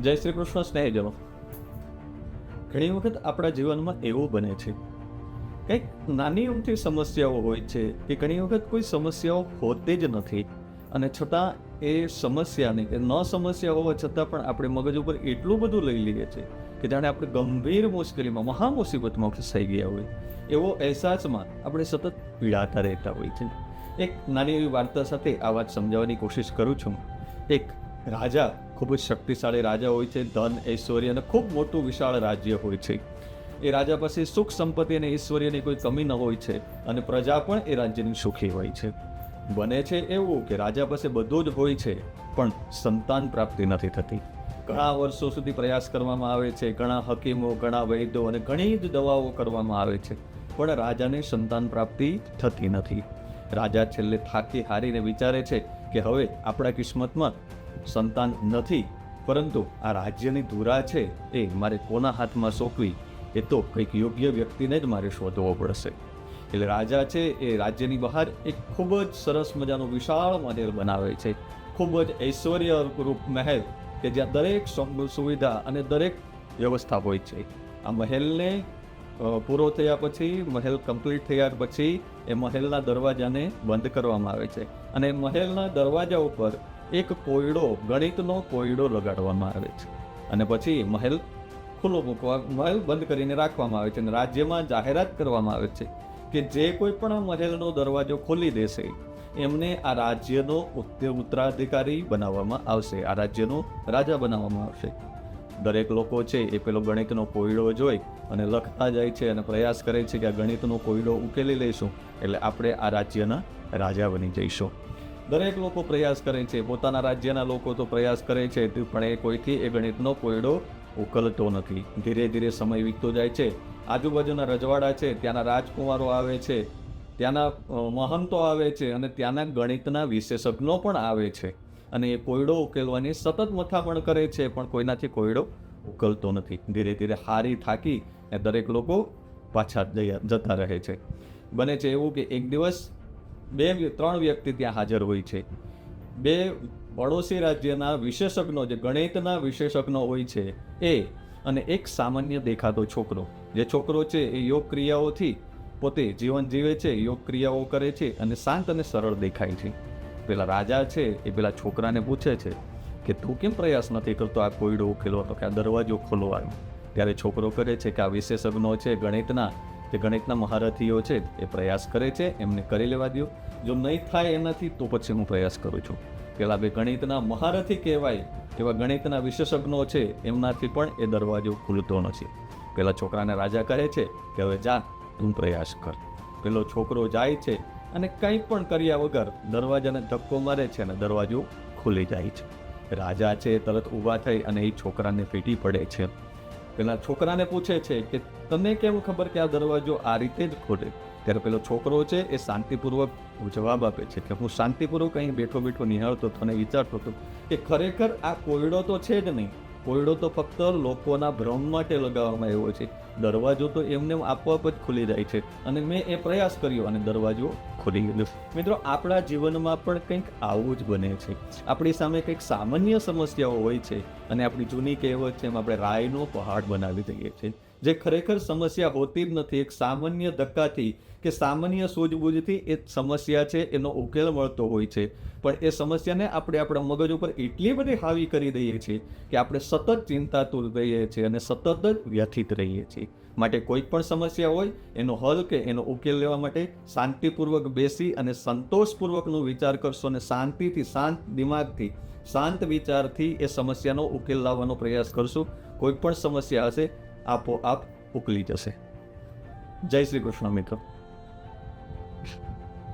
જય શ્રી કૃષ્ણ સ્નેહજનો. ઘણી વખત આપણા જીવનમાં એવું બને છે. કંઈક નાની ઉમથી સમસ્યાઓ હોય છે કે ઘણી વખત કોઈ સમસ્યાઓ હોતી જ નથી. અને છતાં એ સમસ્યાની કે ન સમસ્યા હોવા છતાં પણ આપણે મગજ ઉપર એટલું બધું લઈ લઈએ છીએ કે જાણે આપણે ગંભીર મુશ્કેલીમાં, મહા મુસીબતમાં ફસાઈ ગયા હોય. એવો અહેસાસમાં આપણે સતત પીડાતા રહેતા હોય છે. એક નાની એવી વાર્તા સાથે આ વાત સમજાવવાની કોશિશ કરું છું. એક રાજા ખૂબ જ શક્તિશાળી રાજા હોય છે, ધન, ઐશ્વર્ય અને ખૂબ મોટું વિશાળ રાજ્ય હોય છે. એ રાજા પાસે સુખ, સંપત્તિ અને ઐશ્વર્યની કોઈ કમી ન હોય છે અને પ્રજા પણ એ રાજ્યની સુખી હોય છે. બને છે એવું કે રાજા પાસે બધું જ હોય છે, પણ સંતાન પ્રાપ્તિ નથી થતી. ઘણા વર્ષો સુધી પ્રયાસ કરવામાં આવે છે, ઘણા હકીમો, ઘણા વૈદ્યો અને ઘણી જ દવાઓ કરવામાં આવે છે, પણ રાજાને સંતાન પ્રાપ્તિ થતી નથી. રાજા છેલ્લે થાકી હારીને વિચારે છે કે હવે આપણા કિસ્મતમાં સંતાન નથી, પરંતુ આ રાજ્યની ધુરા છે એ મારે કોના હાથમાં સોંપવી, એ તો કંઈક યોગ્ય વ્યક્તિને જ મારે શોધવો પડશે. એટલે રાજા છે એ રાજ્યની બહાર એક ખૂબ જ સરસ મજાનો વિશાળ મહેલ બનાવે છે. ખૂબ જ ઐશ્વર્ય રૂપ મહેલ કે જ્યાં દરેક સુવિધા અને દરેક વ્યવસ્થા હોય છે. આ મહેલને પૂરો થયા પછી, મહેલ કમ્પ્લીટ થયા પછી, એ મહેલના દરવાજાને બંધ કરવામાં આવે છે. અને મહેલના દરવાજા ઉપર એક કોયડો, ગણિતનો કોયડો લગાડવામાં આવે છે. અને પછી મહેલ ખુલ્લો મૂકવા, મહેલ બંધ કરીને રાખવામાં આવે છે અને રાજ્યમાં જાહેરાત કરવામાં આવે છે કે જે કોઈ પણ મહેલનો દરવાજો ખોલી દેશે, એમને આ રાજ્યનો ઉત્ત- ઉત્તરાધિકારી બનાવવામાં આવશે, આ રાજ્યનો રાજા બનાવવામાં આવશે. દરેક લોકો છે, એ પેલો ગણિતનો કોયડો જોઈ અને લખતા જાય છે અને પ્રયાસ કરે છે કે આ ગણિતનો કોયડો ઉકેલી લઈશું. એટલે આપણે આ રાજ્યના રાજા બની જઈશું. દરેક લોકો પ્રયાસ કરે છે, પોતાના રાજ્યના લોકો તો પ્રયાસ કરે છે, પણ એ કોઈથી? એ ગણિતનો કોયડો ઉકલતો નથી. ધીરે ધીરે સમય વીતતો જાય છે. આજુબાજુના રજવાડા છે, ત્યાંના રાજકુમારો આવે છે, ત્યાંના મહંતો આવે છે અને ત્યાંના ગણિતના વિશેષજ્ઞો પણ આવે છે. અને એ કોયડો ઉકેલવાની સતત મથામણ કરે છે, પણ કોઈનાથી કોયડો ઉકલતો નથી. ધીરે ધીરે હારી થાકી એ દરેક લોકો પાછા જતા રહે છે. બને છે એવું કે એક દિવસ બે ત્રણ વ્યક્તિ ત્યાં હાજર હોય છે. બે પડોશી રાજ્યના વિશેષજ્ઞો, જે ગણિતના વિશેષજ્ઞો હોય છે, એ અને એક સામાન્ય દેખાતો છોકરો. જે છોકરો છે એ યોગ ક્રિયાઓથી પોતે જીવન જીવે છે, યોગ ક્રિયાઓ કરે છે અને શાંત અને સરળ દેખાય છે. પેલા રાજા છે, એ પેલા છોકરાને પૂછે છે કે તું કેમ પ્રયાસ નથી કરતો આ કોયડો ઉકેલો તો કે આ દરવાજો ખોલવાનો ત્યારે છોકરો કરે છે કે આ વિશેષજ્ઞો છે, ગણિતના, તે ગણિતના મહારથીઓ છે, એ પ્રયાસ કરે છે, એમને કરી લેવા દો જો નહીં થાય એનાથી, તો પછી હું પ્રયાસ કરું છું. પેલા બે ગણિતના મહારથી કહેવાય, એવા ગણિતના વિશેષજ્ઞો છે, એમનાથી પણ એ દરવાજો ખુલતો નથી. પેલા છોકરાને રાજા કહે છે કે, હવે જા, તું પ્રયાસ કર. પેલો છોકરો જાય છે અને કંઈ પણ કર્યા વગર દરવાજાને ધક્કો મારે છે અને દરવાજો ખુલી જાય છે. રાજા છે, તરત ઊભા થઈ અને એ છોકરાને ફેટી પડે છે. પેલા છોકરાને પૂછે છે કે, તને કેમ ખબર કે આ દરવાજો આ રીતે જ ખોલે? ત્યારે પેલો છોકરો છે, એ શાંતિપૂર્વક જવાબ આપે છે. કે હું શાંતિપૂર્વક અહીં બેઠો બેઠો નિહાળતો હતો અને વિચારતો હતો કે ખરેખર આ કોયડો તો છે જ નહીં. કોયડો તો ફક્ત લોકોના ભ્રમ માટે લગાવવામાં આવ્યો છે. દરવાજો તો એમને એમ આપોઆપ જ ખુલી જાય છે અને મેં એ પ્રયાસ કર્યો અને દરવાજો ખુલી ગયો. મિત્રો, આપણા જીવનમાં પણ કંઈક આવું જ બને છે. આપણી સામે કંઈક સામાન્ય સમસ્યાઓ હોય છે અને આપણી જૂની કહેવત છે એમ આપણે રાયનો પહાડ બનાવી દઈએ છીએ. જે ખરેખર સમસ્યા હોતી જ નથી. એક સામાન્ય ધક્કાથી કે સામાન્ય સૂઝબૂઝથી એ સમસ્યા છે, એનો ઉકેલ મળતો હોય છે. પણ એ સમસ્યાને આપણે આપણા મગજ ઉપર એટલી બધી હાવી કરી દઈએ છીએ કે આપણે સતત ચિંતાતુર રહીએ છીએ અને સતત જ વ્યથિત રહીએ છીએ. માટે કોઈ પણ સમસ્યા હોય, એનો હલ કે એનો ઉકેલ લેવા માટે શાંતિપૂર્વક બેસી અને સંતોષપૂર્વકનો વિચાર કરશો અને શાંતિથી, શાંત દિમાગથી, શાંત વિચારથી એ સમસ્યાનો ઉકેલ લાવવાનો પ્રયાસ કરશું. કોઈ પણ સમસ્યા હશે આપોઆપ ઉકલી જશે. જય શ્રી કૃષ્ણ મિત્રો.